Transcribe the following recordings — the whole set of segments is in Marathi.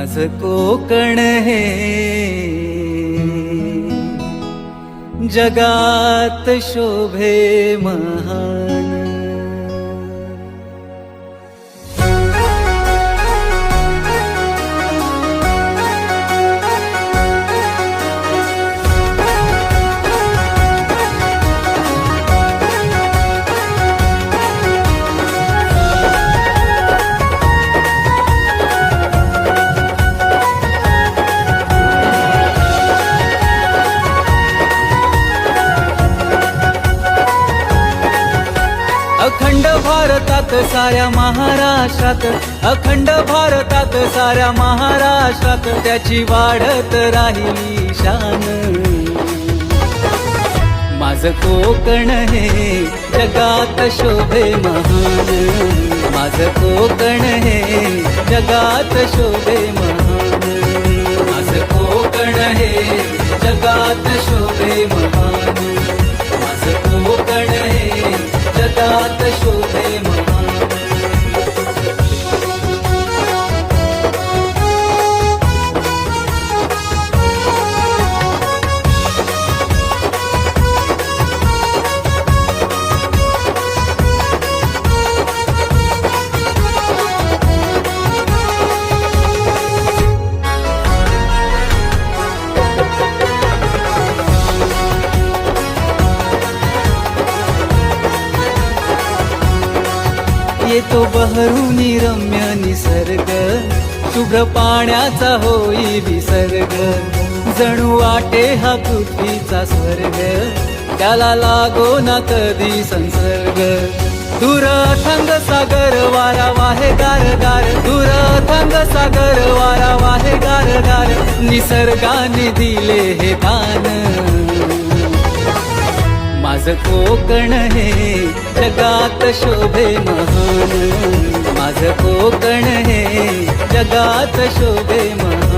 माझ कोकण हे. जगात शोभे महान. अखंड भारतात साऱ्या महाराष्ट्रात अखंड भारतात साऱ्या महाराष्ट्रात त्याची वाढत राहिली शान. माझ कोकण हे जगात शोभे महान. माझ कोकण हे जगात शोभे महान. माझ कोकण हे जगात शोभे महान जगात येतो बहरुनी रम्य निसर्ग. शुभ्र पाण्याचा होई विसर्ग. जणू वाटे हा पृथ्वीचा स्वर्ग. त्याला लागो ना कधी संसर्ग. दूर थंग सागर वारा वाहे गार गार. दूर थंग सागर वारा वाहे गार गार. निसर्गाने दिले हे दान. माझ कोकण हे जगात शोभे महान. माझ कोकण हे जगात शोभे महान.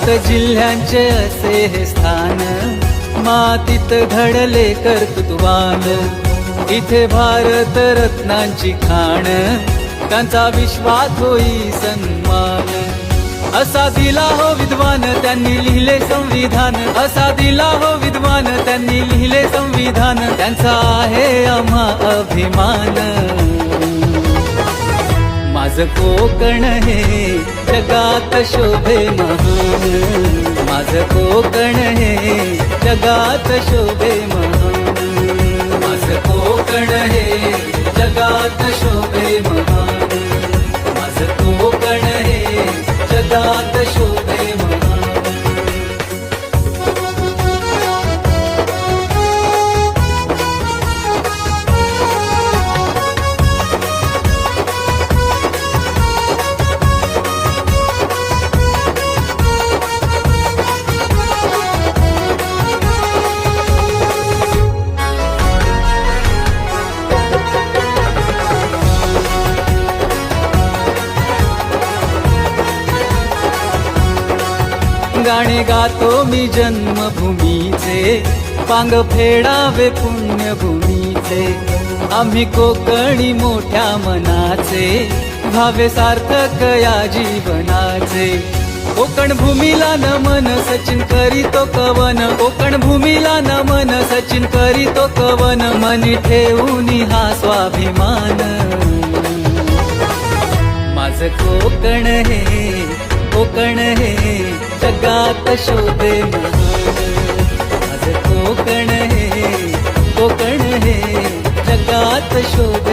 सात जिल्ह्यांचे असे हे स्थान. मातीत घडले कर्तृत्वान. इथे भारत रत्नांची खाण. त्यांचा विश्वास होई सन्मान. असा दिला हो विद्वान त्यांनी लिहिले संविधान. असा दिला हो विद्वान त्यांनी लिहिले संविधान. त्यांचा आहे आम्हा अभिमान. माझ कोकण हे जगात शोभे महान. माझ कोकण हे जगात शोभे महान. माझ कोकण हे जगात शोभे महान. माझ गाणे गातो मी जन्मभूमीचे. पांग फेडावे पुण्यभूमीचे. आम्ही कोकणी मोठ्या मनाचे. भावे सार्थक या जीवनाचे. कोकण भूमीला नमन सचिन करीतो कवन. कोकण भूमीला नमन सचिन करीतो कवन. मनी ठेवून हा स्वाभिमान. माझ कोकण हे कोकण हे जगात शोभे महान माझ कोकण हे कोकण हे जगात शोभे